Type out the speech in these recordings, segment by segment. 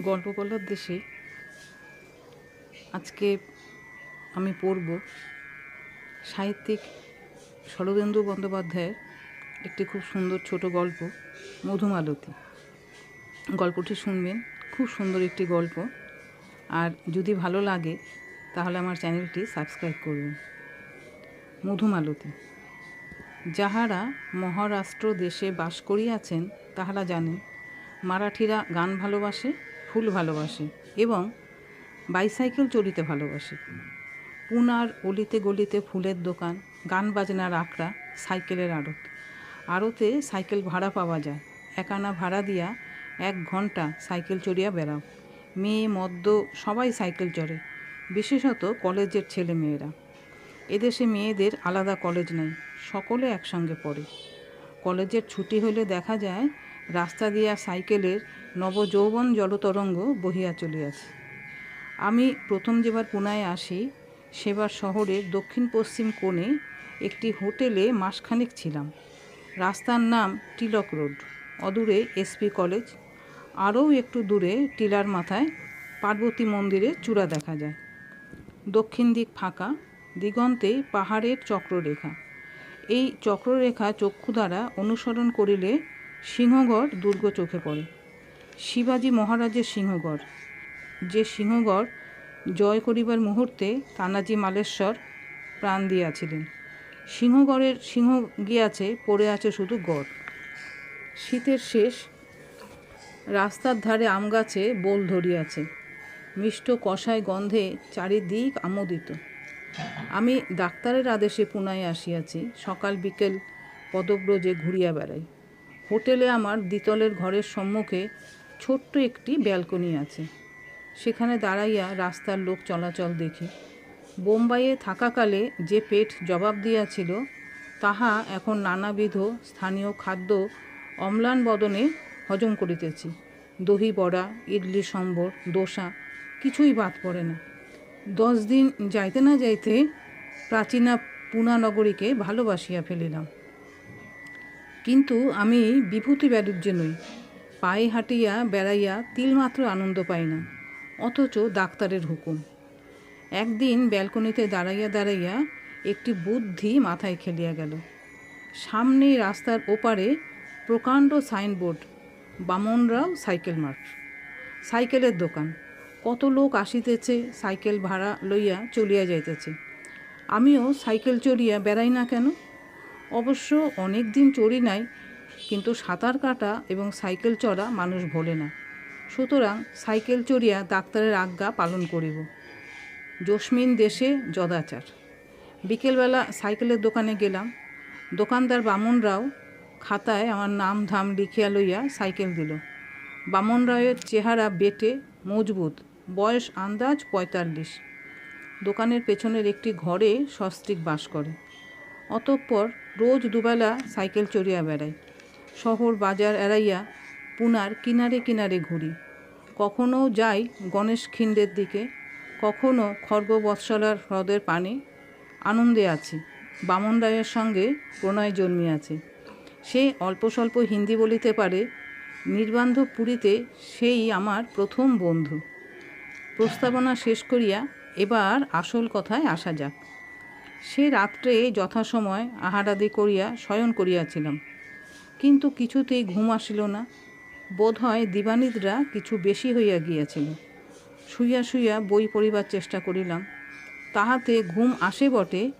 গল্প বলার দেশে আজকে আমি পড়ব সাহিত্যিক শরদেন্দু বন্দ্যোপাধ্যায়ের একটি খুব সুন্দর ছোট গল্প, মধুমালতী। গল্পটি শুনবেন, খুব সুন্দর একটি গল্প। আর যদি ভালো লাগে, তাহলে আমার চ্যানেলটি সাবস্ক্রাইব করবেন। মধুমালতী। যাহারা মহারাষ্ট্র দেশে বাস করিয়াছেন, তাহারা জানেন, মারাঠিরা গান ভালোবাসে ভালোবাসে এবং বাইসাইকেল চড়িতে ভালোবাসে। পুনার অলিতে গলিতে ফুলের দোকান, গান বাজনার আখড়া, সাইকেলের আড়ত। আড়তে সাইকেল ভাড়া পাওয়া যায়। একানা ভাড়া দিয়া এক ঘণ্টা সাইকেল চড়িয়া বেড়াও। মেয়ে, মদ্য সবাই সাইকেল চড়ে, বিশেষত কলেজের ছেলে মেয়েরা এদেশে মেয়েদের আলাদা কলেজ নেই, সকলে একসঙ্গে পড়ে। কলেজের ছুটি হলে দেখা যায় রাস্তা দিয়া সাইকেলের নবযৌবন জলতরঙ্গ বহিয়া চলিয়াছে। আমি প্রথম যেবার পুনায় আসি, সেবার শহরের দক্ষিণ পশ্চিম কোণে একটি হোটেলে মাসখানেক ছিলাম। রাস্তার নাম টিলক রোড, অদূরে এসপি কলেজ। আরও একটু দূরে টিলার মাথায় পার্বতী মন্দিরের চূড়া দেখা যায়। দক্ষিণ দিক ফাঁকা, দিগন্তে পাহাড়ের চক্ররেখা। এই চক্ররেখা চক্ষু দ্বারা অনুসরণ করিলে সিংহগড় দুর্গ চোখে পড়ে। শিবাজী মহারাজের সিংহগড়। যে সিংহগড় জয় করিবার মুহূর্তে তানাজি মালেশ্বর প্রাণ দিয়াছিলেন। সিংহগড়ের সিংহ গিয়াছে, পড়ে আছে শুধু গড়। শীতের শেষ, রাস্তার ধারে আম গাছে বোল ধরিয়াছে। মিষ্ট কষায় গন্ধে চারিদিক আমোদিত। আমি ডাক্তারের আদেশে পুনায় আসিয়াছি, সকাল বিকেল পদব্রজে ঘুরিয়া বেড়াই। হোটেলে আমার দ্বিতলের ঘরের সম্মুখে ছোট্ট একটি ব্যালকনি আছে। সেখানে দাঁড়াইয়া রাস্তার লোক চলাচল দেখি। বোম্বাইয়ে থাকাকালে যে পেট জবাব দিয়াছিল, তাহা এখন নানাবিধ স্থানীয় খাদ্য অম্লান বদনে হজম করিতেছি। দহি বড়া, ইডলি সম্বর, দোসা, কিছুই বাদ পড়ে না। দশ দিন যাইতে না যাইতে প্রাচীনা পুনা নগরীকে ভালোবাসিয়া ফেলিলাম। কিন্তু আমি বিভূতি ব্যারুজ্যে নই। পায়ে হাঁটিয়া বেড়াইয়া তিলমাত্র আনন্দ পাই না, অথচ ডাক্তারের হুকুম। একদিন ব্যালকনিতে দাঁড়াইয়া দাঁড়াইয়া একটি বুদ্ধি মাথায় খেলিয়া গেল। সামনে রাস্তার ওপারে প্রকাণ্ড সাইনবোর্ড, বামনরাও সাইকেল মার্ট সাইকেলের দোকান, কত লোক আসিতেছে সাইকেল ভাড়া লইয়া চলিয়া যাইতেছে। আমিও সাইকেল চড়িয়া বেড়াই না কেন? অবশ্য অনেক দিন চড়ি নাই, কিন্তু সাঁতার কাটা এবং সাইকেল চড়া মানুষ ভোলে না। সুতরাং সাইকেল চড়িয়া ডাক্তারের আজ্ঞা পালন করিব। জসমিন দেশে যদাচার। বিকেলবেলা সাইকেলের দোকানে গেলাম। দোকানদার বামনরাও খাতায় আমার নাম ধাম লিখিয়া লইয়া সাইকেল দিল। বামন রায়ের চেহারা বেটে, মজবুত, বয়স আন্দাজ পঁয়তাল্লিশ। দোকানের পেছনের একটি ঘরে সস্ত্রীক বাস করে। অতঃপর রোজ দুবেলা সাইকেল চড়িয়া বেড়াই শহর বাজার এড়াইয়া পুনার কিনারে কিনারে ঘুরি। কখনো যাই গণেশ খিন্ডের দিকে, কখনো খর্গবৎসলার হ্রদের পানে। আনন্দে আছি, বামন রায়ের সঙ্গে প্রণয় জন্মিয়াছে। সে অল্প স্বল্প হিন্দি বলিতে পারে নির্বান্ধব পুরীতে সেই আমার প্রথম বন্ধু। প্রস্তাবনা শেষ করিয়া এবার আসল কথায় আসা যাক। সে রাত্রে যথাসময় আহারাদি করিয়া শয়ন করিয়াছিলাম। কিন্তু কিছুতেই ঘুম আসিল না। বোধ হয় দিবানিদরা কিছু বেশি হইয়া গিয়াছিল। শুইয়া শুইয়া বই পড়িবার চেষ্টা করিলাম। তাহাতে ঘুম আসে বটে,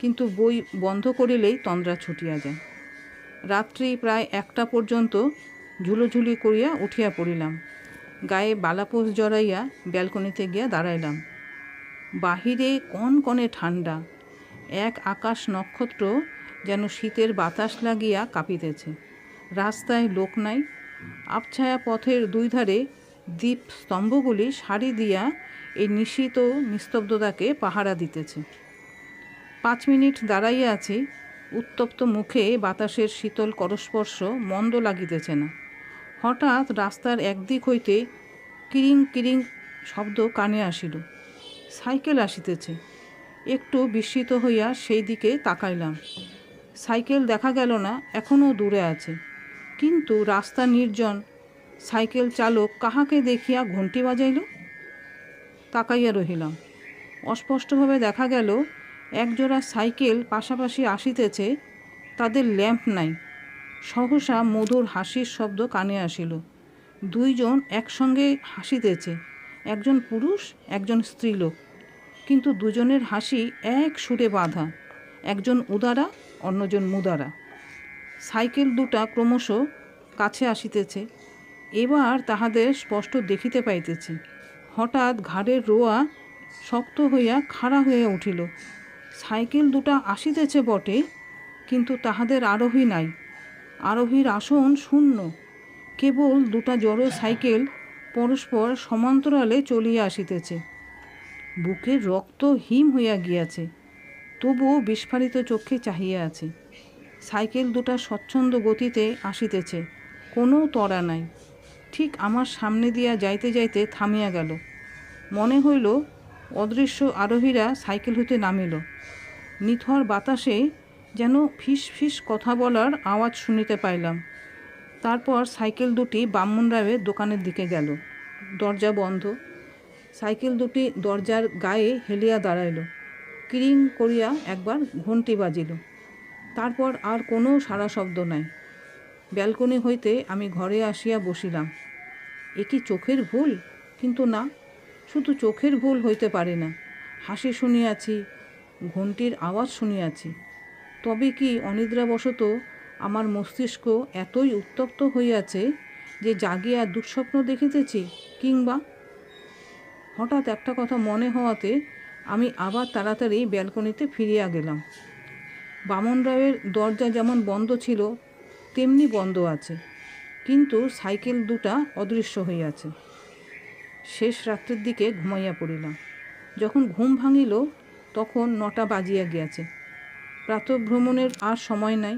কিন্তু বই বন্ধ করিলেই তন্দ্রা ছুটিয়া যায়। রাত্রি প্রায় একটা পর্যন্ত ঝুলোঝুলি করিয়া উঠিয়া পড়িলাম। গায়ে বালাপোষ জড়াইয়া ব্যালকনিতে গিয়া দাঁড়াইলাম। বাহিরে কন কনে ঠান্ডা এক আকাশ নক্ষত্র যেন শীতের বাতাস লাগিয়া কাঁপিতেছে। রাস্তায় লোক নাই। আবছায়া পথের দুই ধারে দ্বীপ স্তম্ভগুলি সারি দিয়া এই নিশীত নিস্তব্ধতাকে পাহারা দিতেছে। পাঁচ মিনিট দাঁড়াইয়া আছি। উত্তপ্ত মুখে বাতাসের শীতল করস্পর্শ মন্দ লাগিতেছে না। হঠাৎ রাস্তার একদিক হইতে কিরিং কিরিং শব্দ কানে আসিল। সাইকেল আসিতেছে। একটু বিস্মিত হইয়া সেই দিকে তাকাইলাম। সাইকেল দেখা গেল না, এখনও দূরে আছে। কিন্তু রাস্তা নির্জন, সাইকেল চালক কাহাকে দেখিয়া ঘন্টি বাজাইল? তাকাইয়া রহিলাম। অস্পষ্টভাবে দেখা গেল, একজোড়া সাইকেল পাশাপাশি আসিতেছে, তাদের ল্যাম্প নাই। সহসা মধুর হাসির শব্দ কানে আসিল। দুইজন একসঙ্গে হাসিতেছে, একজন পুরুষ, একজন স্ত্রীলোক। কিন্তু দুজনের হাসি এক সুরে বাঁধা। একজন উদারা, অন্যজন মুদারা। সাইকেল দুটা ক্রমশ কাছে আসিতেছে। এবার তাহাদের স্পষ্ট দেখিতে পাইতেছি। হঠাৎ ঘাড়ের রোয়া শক্ত হইয়া খাড়া হইয়া উঠিল। সাইকেল দুটা আসিতেছে বটে, কিন্তু তাহাদের আরোহী নাই। আরোহীর আসন শূন্য। কেবল দুটা জড়ো সাইকেল পরস্পর সমান্তরালে চলিয়া আসিতেছে। বুকের রক্ত হিম হইয়া গিয়াছে, তবুও বিস্ফারিত চক্ষে চাহিয়া আছে। সাইকেল দুটা স্বচ্ছন্দ গতিতে আসিতেছে, কোনো তড়া নাই। ঠিক আমার সামনে দিয়া যাইতে যাইতে থামিয়া গেল। মনে হইল, অদৃশ্য আরোহীরা সাইকেল হইতে নামিল। নিথর বাতাসে যেন ফিস ফিস কথা বলার আওয়াজ শুনিতে পাইলাম। তারপর সাইকেল দুটি বামুন রায়ের দোকানের দিকে গেল। দরজা বন্ধ। সাইকেল দুটি দরজার গায়ে হেলিয়া দাঁড়াইল। কিরিং করিয়া একবার ঘন্টি বাজিল। তারপর আর কোনো সারা শব্দ নাই। ব্যালকনি হইতে আমি ঘরে আসিয়া বসিলাম। এ কি চোখের ভুল? কিন্তু না, শুধু চোখের ভুল হইতে পারে না। হাসি শুনিয়াছি ঘন্টির আওয়াজ শুনিয়াছি। তবে কি অনিদ্রাবশত আমার মস্তিষ্ক এতই উত্তপ্ত হইয়াছে যে জাগিয়া দুঃস্বপ্ন দেখিতেছি কিংবা হঠাৎ একটা কথা মনে হওয়াতে আমি আবার তাড়াতাড়ি ব্যালকনিতে ফিরিয়া গেলাম। বামন রায়ের দরজা যেমন বন্ধ ছিল, তেমনি বন্ধ আছে, কিন্তু সাইকেল দুটা অদৃশ্য হইয়াছে। শেষ রাত্রের দিকে ঘুমাইয়া পড়িলাম। যখন ঘুম ভাঙিল, তখন নটা বাজিয়া গিয়াছে। প্রাতভ্রমণের আর সময় নাই,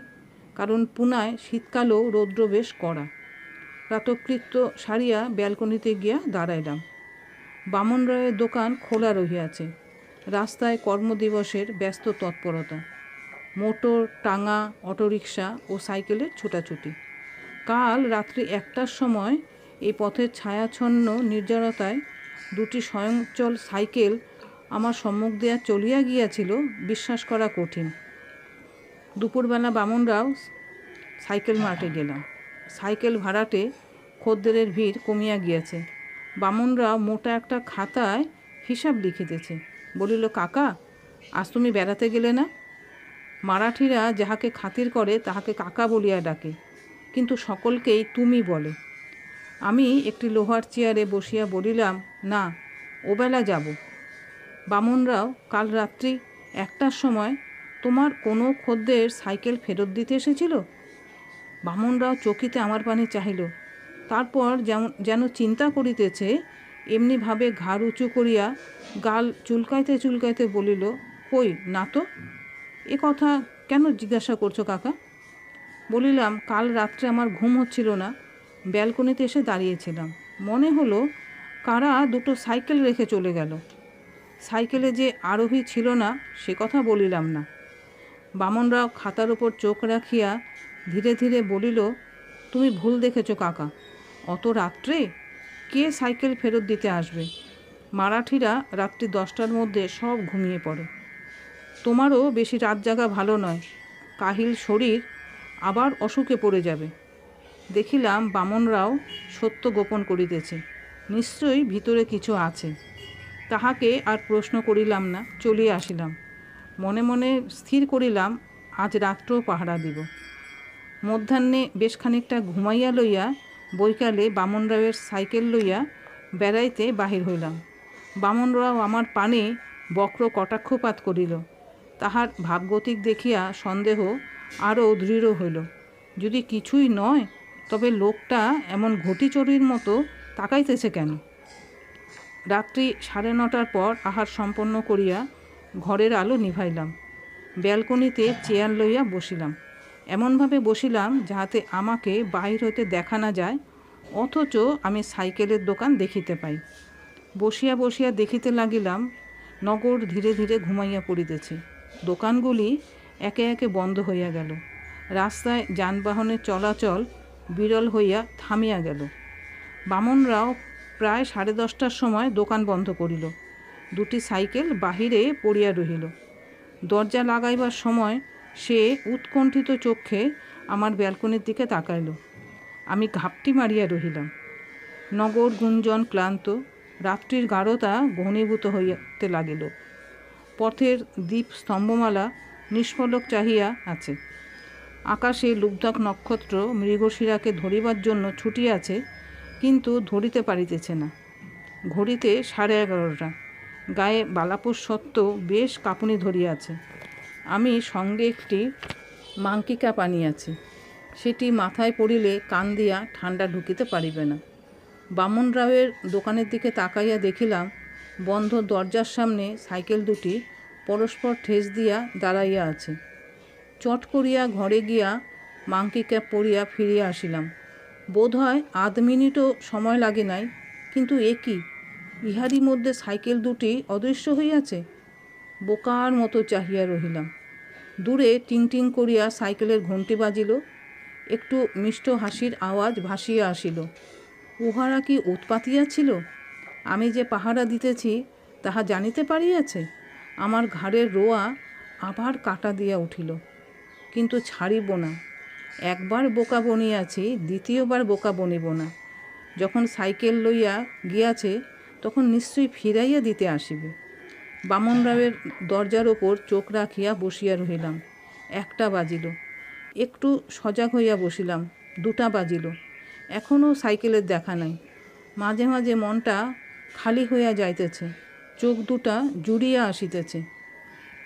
কারণ পুনায় শীতকালেও রৌদ্র বেশ কড়া। প্রাতকৃত্য সারিয়া ব্যালকনিতে গিয়া দাঁড়াইলাম। বামন রায়ের দোকান খোলা রহিয়াছে। রাস্তায় কর্মদিবসের ব্যস্ত তৎপরতা। মোটর টাঙা অটোরিকশা ও সাইকেলের ছোটাছুটি। কাল রাত্রি একটার সময় এই পথের ছায়াচ্ছন্ন নির্জনতায় দুটি স্বয়ংচল সাইকেল আমার সম্মুখ দেয়া চলিয়া গিয়াছিল বিশ্বাস করা কঠিন। দুপুরবেলা বামনরাও সাইকেল মার্টে গেলাম। সাইকেল ভাড়াটে খদ্দেরের ভিড় কমিয়া গিয়াছে। বামনরা মোটা একটা খাতায় হিসাব লিখিতেছে। বলিল, কাকা, আজ তুমি বেড়াতে গেলে না? মারাঠিরা যাহাকে খাতির করে, তাহাকে কাকা বলিয়া ডাকে। কিন্তু সকলকেই তুমি বলে। আমি একটি লোহার চেয়ারে বসিয়া বলিলাম, না, ওবেলা যাব। বামনরাও, কাল রাত্রি একটার সময় তোমার কোনো খদ্দের সাইকেল ফেরত দিতে এসেছিল? বামনরাও চকিতে আমার পানে চাহিল তারপর যেমন যেন চিন্তা করিতেছে, এমনিভাবে ঘাড় উঁচু করিয়া গাল চুলকাইতে চুলকাইতে বলিল, কই, না তো? এ কথা কেন জিজ্ঞাসা করছ কাকা? বলিলাম, কাল রাত্রে আমার ঘুম হচ্ছিল না, ব্যালকনিতে এসে দাঁড়িয়েছিলাম। মনে হলো কারা দুটো সাইকেল রেখে চলে গেল। সাইকেলে যে আরোহী ছিল না, সে কথা বলিলাম না। বামনরাও খাতার ওপর চোখ রাখিয়া ধীরে ধীরে বলিল, তুমি ভুল দেখেছ কাকা। অত রাত্রে? কে সাইকেল ফেরত দিতে আসবে? মারাঠিরা রাত্রি দশটার মধ্যে সব ঘুমিয়ে পড়ে। তোমারও বেশি রাত জাগা ভালো নয়। কাহিল শরীর আবার অসুখে পড়ে যাবে। দেখিলাম বামনরাও সত্য গোপন করিতেছে। নিশ্চয়ই ভিতরে কিছু আছে। তাহাকে আর প্রশ্ন করিলাম না, চলিয়া আসিলাম। মনে মনে স্থির করিলাম, আজ রাত্রেও পাহারা দিব। মধ্যাহ্নে বেশ খানিকটা ঘুমাইয়া লইয়া বৈকালে বামনরাওয়ের সাইকেল লইয়া বেড়াইতে বাহির হইলাম। বামনরাও আমার পানে বক্র কটাক্ষপাত করিল। তাহার ভাবগতিক দেখিয়া সন্দেহ আরও দৃঢ় হইল। যদি কিছুই নয়, তবে লোকটা এমন ঘটিচড়ির মতো তাকাইতেছে কেন? রাত্রি সাড়ে নটার পর আহার সম্পন্ন করিয়া ঘরের আলো নিভাইলাম। ব্যালকনিতে চেয়ার লইয়া বসিলাম। এমনভাবে বসিলাম যাহাতে আমাকে বাহির হইতে দেখা না যায়, অথচ আমি সাইকেলের দোকান দেখিতে পাই। বসিয়া বসিয়া দেখিতে লাগিলাম, নগর ধীরে ধীরে ঘুমাইয়া পড়িতেছে। দোকানগুলি একে একে বন্ধ হইয়া গেল। রাস্তায় যানবাহনের চলাচল বিরল হইয়া থামিয়া গেল। বামনরাও প্রায় সাড়ে দশটার সময় দোকান বন্ধ করিল। দুটি সাইকেল বাহিরে পড়িয়া রহিল। দরজা লাগাইবার সময় সে উৎকণ্ঠিত চক্ষে আমার ব্যালকনির দিকে তাকাইল। আমি ঘাপটি মারিয়া রহিলাম। নগর গুঞ্জন ক্লান্ত, রাত্রির গাঢ়তা ঘনীভূত হইতে লাগিল। পথের দ্বীপ স্তম্ভমালা নিষ্ফলক চাহিয়া আছে। আকাশে লুব্ধক নক্ষত্র মৃগশিরাকে ধরিবার জন্য ছুটিয়াছে কিন্তু ধরিতে পারিতেছে না। ঘড়িতে সাড়ে এগারোটা। গায়ে বালাপুর সত্ত্বেও বেশ কাঁপুনি ধরিয়াছে আমি সঙ্গে একটি মাংকি ক্যাপ আনিয়াছি সেটি মাথায় পড়িলে কান দিয়া ঠান্ডা ঢুকিতে পারিবে না। বামন রাওয়ের দোকানের দিকে তাকাইয়া দেখিলাম, বন্ধ দরজার সামনে সাইকেল দুটি পরস্পর ঠেস দিয়া দাঁড়াইয়া আছে। চট করিয়া ঘরে গিয়া মাংকি ক্যাপ পরিয়া ফিরিয়া আসিলাম। বোধ হয় আধ মিনিটও সময় লাগে নাই, কিন্তু এ কি? ইহারই মধ্যে সাইকেল দুটি অদৃশ্য হইয়াছে? বোকার মতো চাহিয়া রহিলাম। দূরে টিং টিং করিয়া সাইকেলের ঘণ্টি বাজিল। একটু মিষ্ট হাসির আওয়াজ ভাসিয়া আসিল। উহারা কি উৎপাতিয়া ছিল? আমি যে পাহারা দিতেছি, তাহা জানিতে পারিয়াছে? আমার ঘাড়ের রোয়া আবার কাটা দিয়া উঠিল। কিন্তু ছাড়িব না। একবার বোকা বনিয়াছি, দ্বিতীয়বার বোকা বনিব না। যখন সাইকেল লইয়া গিয়াছে, তখন নিশ্চয়ই ফিরাইয়া দিতে আসিবে। বামন রাওয়ের দরজার ওপর চোখ রাখিয়া বসিয়া রহিলাম। একটা বাজিল। একটু সজাগ হইয়া বসিলাম। দুটা বাজিল। এখনও সাইকেলের দেখা নাই। মাঝে মাঝে মনটা খালি হইয়া যাইতেছে। চোখ দুটা জুড়িয়া আসিতেছে।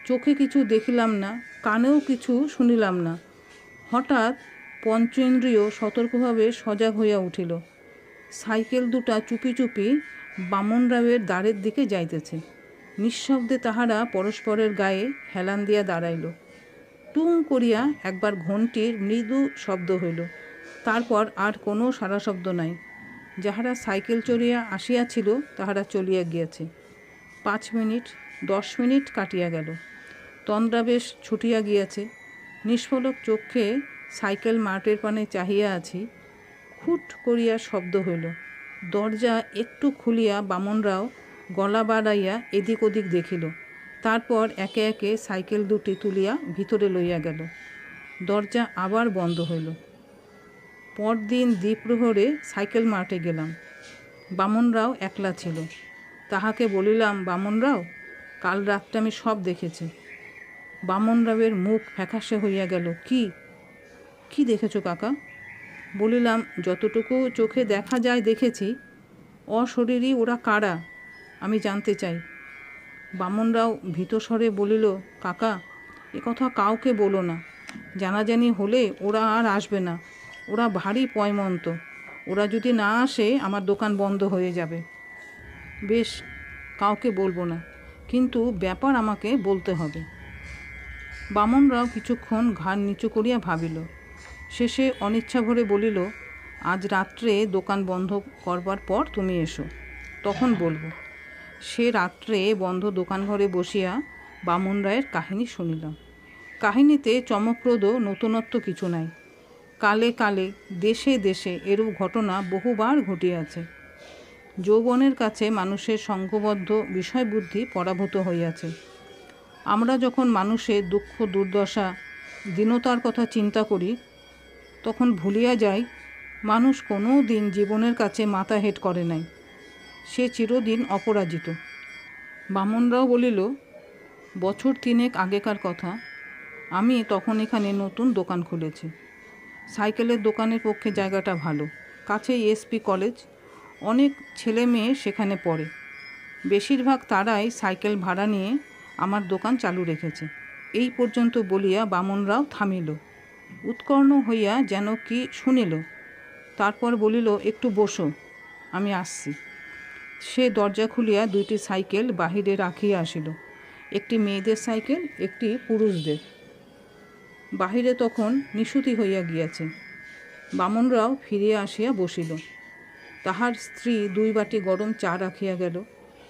চোখে কিছু দেখিলাম না, কানেও কিছু শুনিলাম না। হঠাৎ পঞ্চেন্দ্রিয় সতর্কভাবে সজাগ হইয়া উঠিল। সাইকেল দুটা চুপি চুপি বামন রাওয়ের দ্বারের দিকে যাইতেছে। নিঃশব্দে তাহারা পরস্পরের গায়ে হেলান দিয়া দাঁড়াইল। টুং করিয়া একবার ঘণ্টির মৃদু শব্দ হইল। তারপর আর কোনো সারা শব্দ নাই। যাহারা সাইকেল চড়িয়া আসিয়াছিল, তাহারা চলিয়া গিয়াছে। পাঁচ মিনিট, দশ মিনিট কাটিয়া গেল। তন্দ্রা বেশ ছুটিয়া গিয়াছে। নিষ্ফলক চক্ষে সাইকেল মার্টের পানে চাহিয়া আছি। খুট করিয়া শব্দ হইল। দরজা একটু খুলিয়া বামনরাও গলা বাড়াইয়া এদিক ওদিক দেখিল। তারপর একে একে সাইকেল দুটি তুলিয়া ভিতরে লইয়া গেল। দরজা আবার বন্ধ হইল। পরদিন দ্বীপ্রহরে সাইকেল মার্টে গেলাম। বামনরাও একলা ছিল। তাহাকে বলিলাম, বামনরাও, কাল রাতটা আমি সব দেখেছি বামনরাওয়ের মুখ ফ্যাকাশে হইয়া গেল। কি? কি দেখেছ কাকা? বলিলাম, যতটুকু চোখে দেখা যায় দেখেছি অশরীরই ওরা কারা? আমি জানতে চাই। বামনরাও ভীতস্বরে বলিল, কাকা, এ কথা কাউকে বলো না। জানাজানি হলে ওরা আর আসবে না। ওরা ভারী পয়মন্ত। ওরা যদি না আসে, আমার দোকান বন্ধ হয়ে যাবে। বেশ, কাউকে বলব না। কিন্তু ব্যাপার আমাকে বলতে হবে বামনরাও কিছুক্ষণ ঘাড় নিচু করিয়া ভাবিল। শেষে অনিচ্ছা ভরে বলিল, আজ রাত্রে দোকান বন্ধ করবার পর তুমি এসো। তখন বলব। সে রাত্রে বন্ধ দোকান ঘরে বসিয়া বামন রায়ের কাহিনী শুনিলাম কাহিনীতে চমকপ্রদ নতুনত্ব কিছু নাই। কালে কালে, দেশে দেশে এরূপ ঘটনা বহুবার ঘটিয়াছে। যৌবনের কাছে মানুষের সংঘবদ্ধ বিষয়বুদ্ধি পরাভূত হইয়াছে। আমরা যখন মানুষের দুঃখ, দুর্দশা, দীনতার কথা চিন্তা করি, তখন ভুলিয়া যাই, মানুষ কোনো দিন জীবনের কাছে মাথা হেট করে নাই। সে চিরদিন অপরাজিত। বামনরাও বলিল, বছর তিনেক আগেকার কথা। আমি তখন এখানে নতুন দোকান খুলেছি। সাইকেলের দোকানের পক্ষে জায়গাটা ভালো। কাছেই এসপি কলেজ। অনেক ছেলে মেয়ে সেখানে পড়ে। বেশিরভাগ তারাই সাইকেল ভাড়া নিয়ে আমার দোকান চালু রেখেছে। এই পর্যন্ত বলিয়া বামনরাও থামিল। উৎকর্ণ হইয়া যেন কি শুনিল, তারপর বলিল, একটু বসো, আমি আসছি। সে দরজা খুলিয়া দুইটি সাইকেল বাহিরে রাখিয়া আসিল। একটি মেয়েদের সাইকেল, একটি পুরুষদের। বাহিরে তখন নিশুতি হইয়া গিয়াছে। বামনরাও ফিরিয়া আসিয়া বসিল। তাহার স্ত্রী দুই বাটি গরম চা রাখিয়া গেল।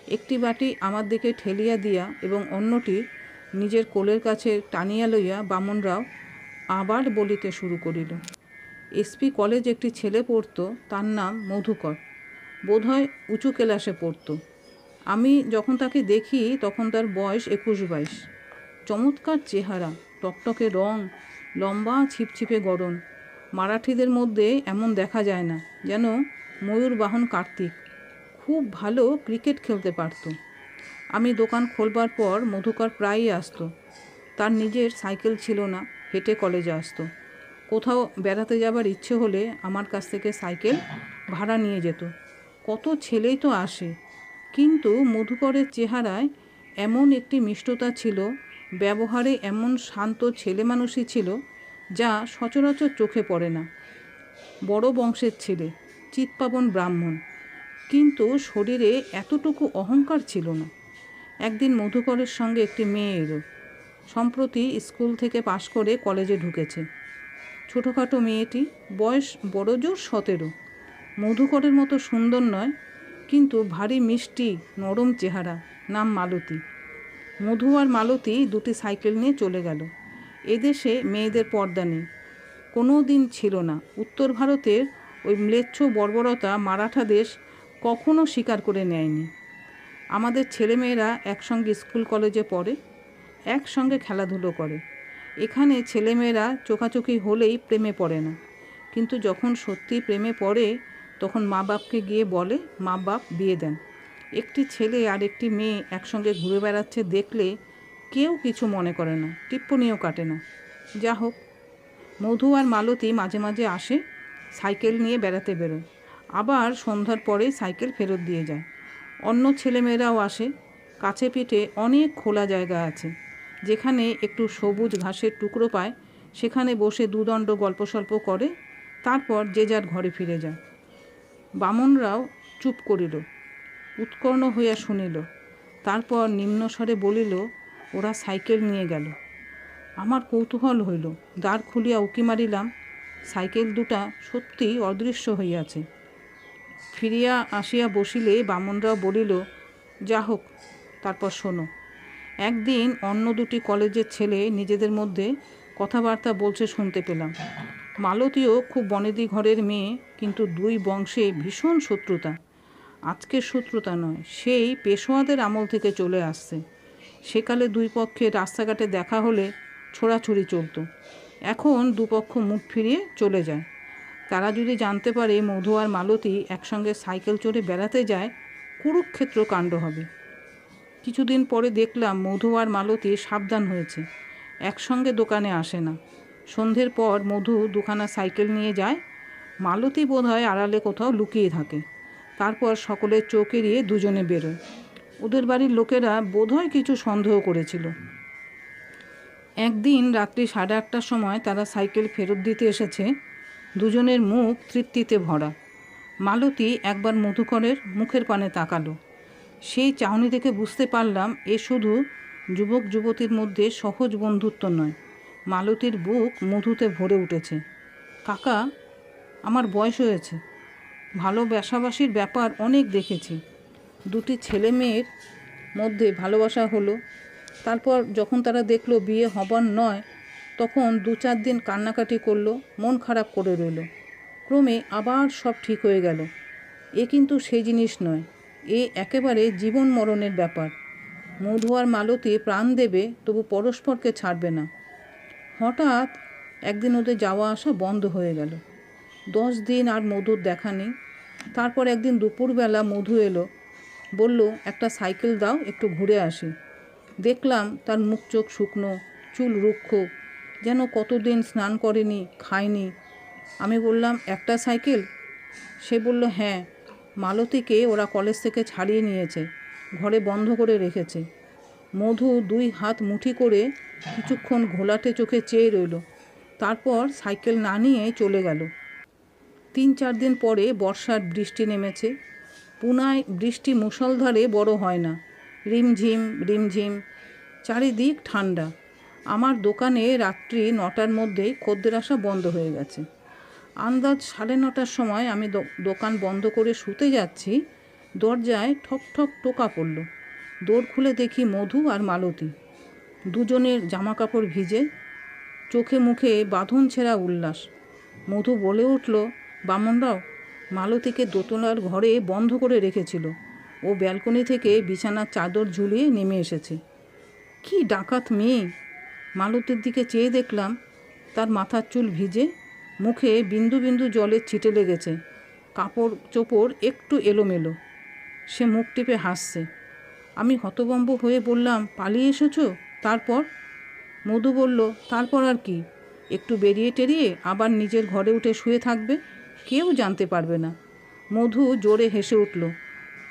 একটি বাটি আমার দিকে ঠেলিয়া দিয়া এবং অন্যটি নিজের কোলের কাছে টানিয়া লইয়া বামনরাও আবার বলিতে শুরু করিল। এসপি কলেজ একটি ছেলে পড়তো, তার নাম মধুকর। বোধহয় উঁচু ক্লাসে পড়তো। আমি যখন তাকে দেখি, তখন তার বয়স একুশ বাইশ। চমৎকার চেহারা, টকটকে রং, লম্বা ছিপছিপে গড়ন। মারাঠিদের মধ্যে এমন দেখা যায় না, যেন ময়ূর বাহন কার্তিক। খুব ভালো ক্রিকেট খেলতে পারত। আমি দোকান খোলবার পর মধুকর প্রায়ই আসতো। তার নিজের সাইকেল ছিল না, হেঁটে কলেজে আসতো। কোথাও বেড়াতে যাবার ইচ্ছে হলে আমার কাছ থেকে সাইকেল ভাড়া নিয়ে যেত। কত ছেলেই তো আসে। কিন্তু মধুকরের চেহারায় এমন একটি মিষ্টতা ছিল, ব্যবহারে এমন শান্ত ছেলে মানুষই ছিল, যা সচরাচর চোখে পড়ে না। বড় বংশের ছেলে, চিৎপাবন ব্রাহ্মণ। কিন্তু শরীরে এতটুকু অহংকার ছিল না। একদিন মধুকরের সঙ্গে একটি মেয়ে এলো। সম্প্রতি স্কুল থেকে পাশ করে কলেজে ঢুকেছে। ছোটোখাটো মেয়েটি বয়স বড় জোর সতেরো। মধুকরের মতো সুন্দর নয়, কিন্তু ভারী মিষ্টি, নরম চেহারা, নাম মালতী। মধু আর মালতী দুটি সাইকেল নিয়ে চলে গেল। এদেশে মেয়েদের পর্দা নেই। কোনো দিন ছিল না। উত্তর ভারতের ওই ম্লেচ্ছ বর্বরতা মারাঠা দেশ কখনো স্বীকার করে নেয়নি। আমাদের ছেলেমেয়েরা একসঙ্গে স্কুল কলেজে পড়ে, একসঙ্গে খেলাধুলো করে। এখানে ছেলেমেয়েরা চোখাচোখি হলেই প্রেমে পড়ে না। কিন্তু যখন সত্যি প্রেমে পড়ে তখন মা বাপকে গিয়ে বলে, মা বাপ, বিয়ে দেন। একটি ছেলে আর একটি মেয়ে একসঙ্গে ঘুরে বেড়াচ্ছে দেখলে কেউ কিছু মনে করে না টিপ্পনিও কাটে না। যা হোক, মধু আর মালতী মাঝে মাঝে আসে, সাইকেল নিয়ে বেড়াতে বেরোয়। আবার সন্ধ্যার পরে সাইকেল ফেরত দিয়ে যায়। অন্য ছেলেমেয়েরাও আসে, কাছে পিঠে অনেক খোলা জায়গা আছে। যেখানে একটু সবুজ ঘাসের টুকরো পায়, সেখানে বসে দুদণ্ড গল্প সল্প করে, তারপর যে যার ঘরে ফিরে যায়। বামনরাও চুপ করিল, উৎকর্ণ হইয়া শুনিল। তারপর নিম্নস্বরে বলিল, ওরা সাইকেল নিয়ে গেল। আমার কৌতূহল হইল, দ্বার খুলিয়া উকি মারিলাম। সাইকেল দুটা সত্যি অদৃশ্য হইয়াছে। ফিরিয়া আসিয়া বসিলে বামনরাও বলিল, যা হোক, তারপর শোনো। একদিন অন্য দুটি কলেজের ছেলে নিজেদের মধ্যে কথাবার্তা বলছে শুনতে পেলাম। মালতীও খুব বনেদি ঘরের মেয়ে, কিন্তু দুই বংশে ভীষণ শত্রুতা। আজকের শত্রুতা নয়, সেই পেশোয়াদের আমল থেকে চলে আসছে। সেকালে দুই পক্ষে রাস্তাঘাটে দেখা হলে ছোড়াছুড়ি চলতো। এখন দুপক্ষ মুখ ফিরিয়ে চলে যায়। তারা যদি জানতে পারে মধু আর মালতী একসঙ্গে সাইকেল চড়ে বেড়াতে যায়, কুরুক্ষেত্র কাণ্ড হবে। কিছুদিন পরে দেখলাম মধু আর মালতী সাবধান হয়েছে, একসঙ্গে দোকানে আসে না। সন্ধ্যের পর মধু দুখানা সাইকেল নিয়ে যায়। মালতী বোধ হয় আড়ালে কোথাও লুকিয়ে থাকে। তারপর সকলের চোখ এড়িয়ে দুজনে বেরোয়। ওদের বাড়ির লোকেরা বোধহয় কিছু সন্দেহ করেছিল। একদিন রাত্রি সাড়ে আটটার সময় তারা সাইকেল ফেরত দিতে এসেছে। দুজনের মুখ তৃপ্তিতে ভরা। মালতী একবার মধুকরের মুখের পানে তাকালো। সেই চাহনি দেখে বুঝতে পারলাম, এ শুধু যুবক যুবতীর মধ্যে সহজ বন্ধুত্ব নয়। মালতীর বুক মধুতে ভরে উঠেছে। কাকা, আমার বয়স হয়েছে। ভালো ভালোবাসাবাসির ব্যাপার অনেক দেখেছি। দুটি ছেলে মেয়ের মধ্যে ভালোবাসা হলো। তারপর যখন তারা দেখল বিয়ে হবার নয়, তখন দু চার দিন কান্নাকাটি করল, মন খারাপ করে রইল। ক্রমে আবার সব ঠিক হয়ে গেল। এ কিন্তু সেই জিনিস নয়, এ একেবারে জীবন মরণের ব্যাপার। মধু আর মালতী প্রাণ দেবে, তবু পরস্পরকে ছাড়বে না। হঠাৎ একদিন ওদের যাওয়া আসা বন্ধ হয়ে গেল। দশ দিন আর মধুর দেখা নেই। তারপর একদিন দুপুরবেলা মধু এলো। বলল, একটা সাইকেল দাও, একটু ঘুরে আসি। দেখলাম তার মুখ চোখ শুকনো, চুল রুক্ষ, যেন কতদিন স্নান করেনি, খায়নি। আমি বললাম, একটা সাইকেল? সে বলল হ্যাঁ মালতীকে ওরা কলেজ থেকে ছাড়িয়ে নিয়েছে, ঘরে বন্ধ করে রেখেছে। মধু দুই হাত মুঠি করে কিছুক্ষণ ঘোলাটে চোখে চেয়ে রইল। তারপর সাইকেল না নিয়ে চলে গেল। তিন চার দিন পরে বর্ষার বৃষ্টি নেমেছে। পুনায় বৃষ্টি মুষলধারে বড় হয় না। রিমঝিম রিমঝিম, চারিদিক ঠান্ডা। আমার দোকানে রাত্রি নটার মধ্যেই খদ্দের আসা বন্ধ হয়ে গেছে। আন্দাজ সাড়ে নটার সময় আমি দোকান বন্ধ করে শুতে যাচ্ছি, দরজায় ঠক ঠক টোকা পড়ল। দৌড় খুলে দেখি মধু আর মালতী। দুজনের জামা কাপড় ভিজে চোখে মুখে বাঁধন ছেঁড়া উল্লাস। মধু বলে উঠল, বামনরাও মালতীকে দোতলার ঘরে বন্ধ করে রেখেছিল। ও ব্যালকনি থেকে বিছানার চাদর ঝুলিয়ে নেমে এসেছে। কি ডাকাত মেয়ে! মালতীর দিকে চেয়ে দেখলাম, তার মাথার চুল ভিজে মুখে বিন্দু বিন্দু জলের ছিটে লেগেছে। কাপড় চোপড় একটু এলোমেলো। সে মুখ টিপে হাসছে আমি হতবম্ব হয়ে বললাম, পালিয়ে এসেছ? তারপর মধু বলল, তারপর আর কি? একটু বেরিয়ে টেরিয়ে আবার নিজের ঘরে উঠে শুয়ে থাকবে? কেউ জানতে পারবে না। মধু জোরে হেসে উঠল,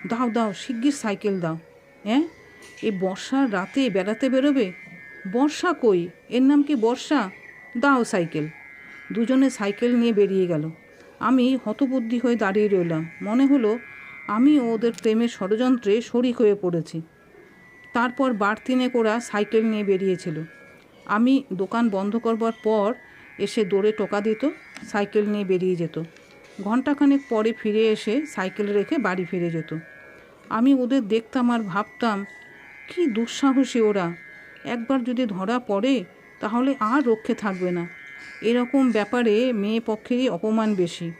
দাও দাও, শিগগির সাইকেল দাও। হ্যাঁ এই বর্ষার রাতে বেড়াতে বেরোবে? বর্ষা কই? এর নাম কি বর্ষা? দাও সাইকেল। দুজনে সাইকেল নিয়ে বেরিয়ে গেল। আমি হতবুদ্ধি হয়ে দাঁড়িয়ে রইলাম। মনে হলো আমি ওদের প্রেমের ষড়যন্ত্রে শরিক হয়ে পড়েছি। তারপর বাড়তিনে ওরা সাইকেল নিয়ে বেরিয়েছিল। আমি দোকান বন্ধ করবার পর এসে দৌড়ে টোকা দিত, সাইকেল নিয়ে বেরিয়ে যেত। ঘন্টাখানেক পরে ফিরে এসে সাইকেল রেখে বাড়ি ফিরে যেত। আমি ওদের দেখতাম আর ভাবতাম, কি দুঃসাহসী ওরা। একবার যদি ধরা পড়ে, তাহলে আর রক্ষে থাকবে না। এরকম ব্যাপারে মেয়ে পক্ষেরই অপমান বেশি।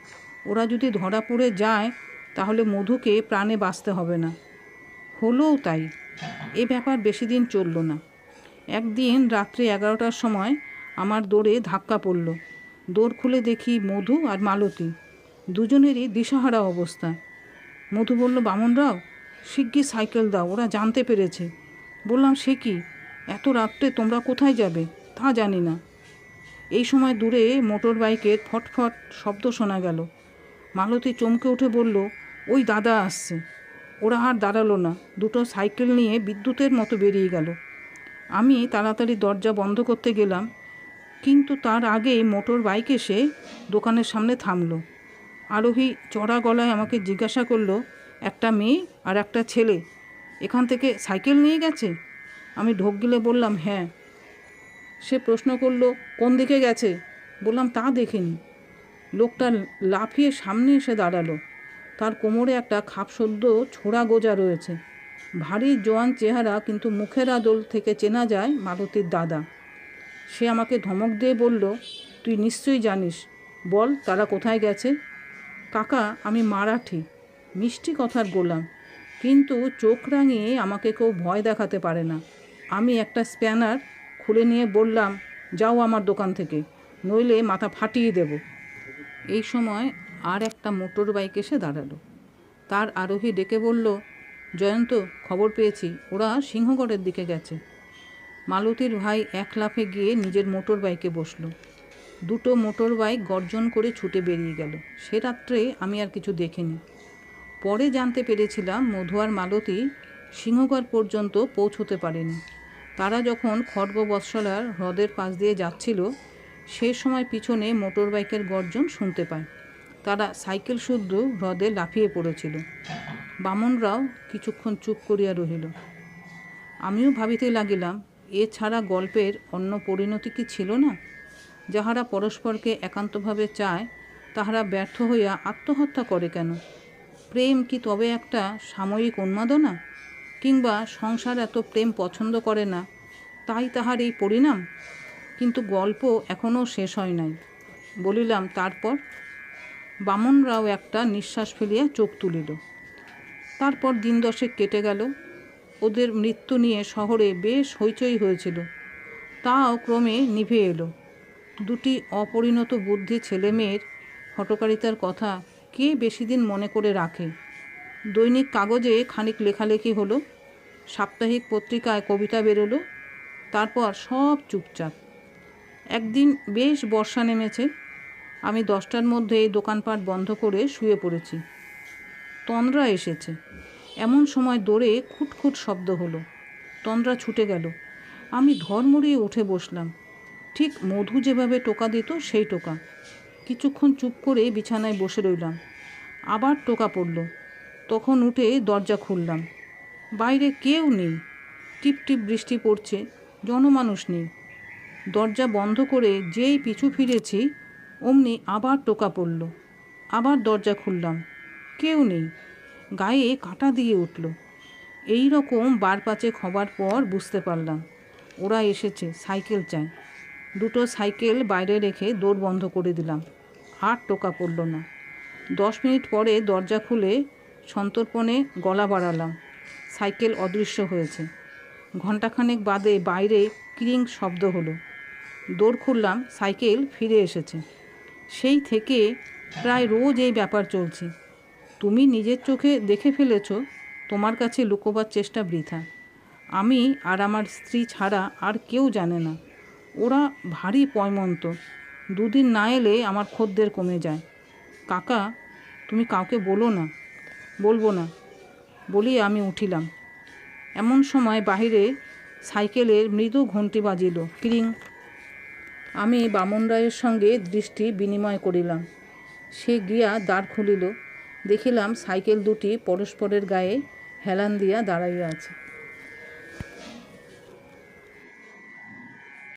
ওরা যদি ধরা পড়ে যায় তাহলে মধুকে প্রাণে বাঁচতে হবে না। হলোও তাই। এ ব্যাপার বেশি দিন চলল না। একদিন রাত্রে এগারোটার সময় আমার দৌড়ে ধাক্কা পড়ল। দৌড় খুলে দেখি মধু আর মালতী। দুজনেরই দিশাহারা অবস্থা। মধু বলল, বামনরাও, শিগগির সাইকেল দাও, ওরা জানতে পেরেছে। বললাম, সে কি? এত রাত্রে তোমরা কোথায় যাবে? তা জানি না। এই সময় দূরে মোটর বাইকের ফটফট শব্দ শোনা গেল। মালতী চমকে উঠে বলল ওই দাদা আসছে। ওরা আর দাঁড়াল না। দুটো সাইকেল নিয়ে বিদ্যুতের মতো বেরিয়ে গেল। আমি তাড়াতাড়ি দরজা বন্ধ করতে গেলাম, কিন্তু তার আগে মোটর বাইক এসে দোকানের সামনে থামলো। আরোহী চড়া গলায় আমাকে জিজ্ঞাসা করল, একটা মেয়ে আর একটা ছেলে, এখান থেকে সাইকেল নিয়ে গেছে? আমি ঢোক গিলে বললাম হ্যাঁ। সে প্রশ্ন করল, কোন দিকে গেছে? বললাম, তা দেখিনি লোকটা লাফিয়ে সামনে এসে দাঁড়াল। তার কোমরে একটা খাপসদ্য ছোড়া গোজা রয়েছে। ভারী জোয়ান চেহারা কিন্তু মুখের আদল থেকে চেনা যায় মালতীর দাদা। সে আমাকে ধমক দিয়ে বলল, তুই নিশ্চয়ই জানিস, বল তারা কোথায় গেছে? কাকা, আমি মারাঠি, মিষ্টি কথার গোলাম, কিন্তু চোখ রাঙিয়ে আমাকে কেউ ভয় দেখাতে পারে না। আমি একটা স্প্যানার খুলে নিয়ে বললাম, যাও আমার দোকান থেকে, নইলে মাথা ফাটিয়ে দেব। এই সময় আর একটা মোটর বাইক এসে দাঁড়াল। তার আরোহী ডেকে বলল, জয়ন্ত, খবর পেয়েছি। ওরা সিংহগড়ের দিকে গেছে। মালতীর ভাই এক লাফে গিয়ে নিজের মোটর বাইকে বসল। দুটো মোটর বাইক গর্জন করে ছুটে বেরিয়ে গেল। সে রাত্রে আমি আর কিছু দেখিনি। পরে জানতে পেরেছিলাম মধুয়ার মালতী সিংহগড় পর্যন্ত পৌঁছতে পারেনি। তারা যখন খড়গ বৎসলার হ্রদের পাশ দিয়ে যাচ্ছিল সেই সময় পিছনে মোটর বাইকের গর্জন শুনতে পায়। তারা সাইকেল শুদ্ধ হ্রদে লাফিয়ে পড়েছিল। বামনরাও কিছুক্ষণ চুপ করিয়া রহিল। আমিও ভাবিতে লাগিলাম এছাড়া গল্পের অন্য পরিণতি কি ছিল না? যাহারা পরস্পরকে একান্তভাবে চায়, তাহারা ব্যর্থ হইয়া আত্মহত্যা করে কেন? প্রেম কি তবে একটা সাময়িক উন্মাদনা? কিংবা সংসার এত প্রেম পছন্দ করে না, তাই তাহার এই পরিণাম? কিন্তু গল্প এখনও শেষ হয় নাই। বলিলাম, তারপর? বামনরাও একটা নিঃশ্বাস ফেলিয়া চোখ তুলিল। তারপর দিন দশেক কেটে গেল। ওদের মৃত্যু নিয়ে শহরে বেশ হইচই হয়েছিল। তাও ক্রমে নিভে এলো। দুটি অপরিণত বুদ্ধি ছেলে মেয়ের হটকারিতার কথা কে বেশি দিন মনে করে রাখে? দৈনিক কাগজে খানিক লেখালেখি হলো। সাপ্তাহিক পত্রিকায় কবিতা বেরোলো। তারপর সব চুপচাপ। একদিন বেশ বর্ষা নেমেছে। আমি দশটার মধ্যে এই দোকানপাট বন্ধ করে শুয়ে পড়েছি। তন্দ্রা এসেছে। এমন সময় দৌড়ে খুটখুট শব্দ হলো। তন্দ্রা ছুটে গেল। আমি ধর্মড়িয়ে উঠে বসলাম। ঠিক মধু যেভাবে টোকা দিত সেই টোকা। কিছুক্ষণ চুপ করে বিছানায় বসে রইলাম। আবার টোকা পড়ল। তখন উঠে দরজা খুললাম। বাইরে কেউ নেই। টিপ টিপ বৃষ্টি পড়ছে। জনমানুষ নেই। দরজা বন্ধ করে যেই পিছু ফিরেছি অমনি আবার টোকা পড়ল। আবার দরজা খুললাম। কেউ নেই। গায়ে কাটা দিয়ে উঠল। এই রকম বার পাঁচেক হবার পর বুঝতে পারলাম, ওরা এসেছে সাইকেল চায় দুটো সাইকেল বাইরে রেখে দৌড় বন্ধ করে দিলাম। আর টোকা পড়ল না। দশ মিনিট পরে দরজা খুলে সন্তর্পণে গলা বাড়ালাম। সাইকেল অদৃশ্য হয়েছে। ঘণ্টাখানেক বাদে বাইরে ক্রিং শব্দ হলো। দৌড় খুললাম, সাইকেল ফিরে এসেছে। সেই থেকে প্রায় রোজ এই ব্যাপার চলছে। তুমি নিজের চোখে দেখে ফেলেছ, তোমার কাছে লুকোবার চেষ্টা বৃথা। আমি আর আমার স্ত্রী ছাড়া আর কেউ জানে না। ওরা ভারী পয়মন্ত। দুদিন না এলে আমার খদ্দের কমে যায়। কাকা, তুমি কাউকে বলো না, বলব না বলি আমি উঠিলাম। এমন সময় বাহিরে সাইকেলের মৃদু ঘন্টি বাজিল। ক্রিং আমি বামন রায়ের সঙ্গে দৃষ্টি বিনিময় করিলাম। সে গিয়া দ্বার খুলিল। দেখিলাম সাইকেল দুটি পরস্পরের গায়ে হেলান দিয়া দাঁড়াইয়া আছে।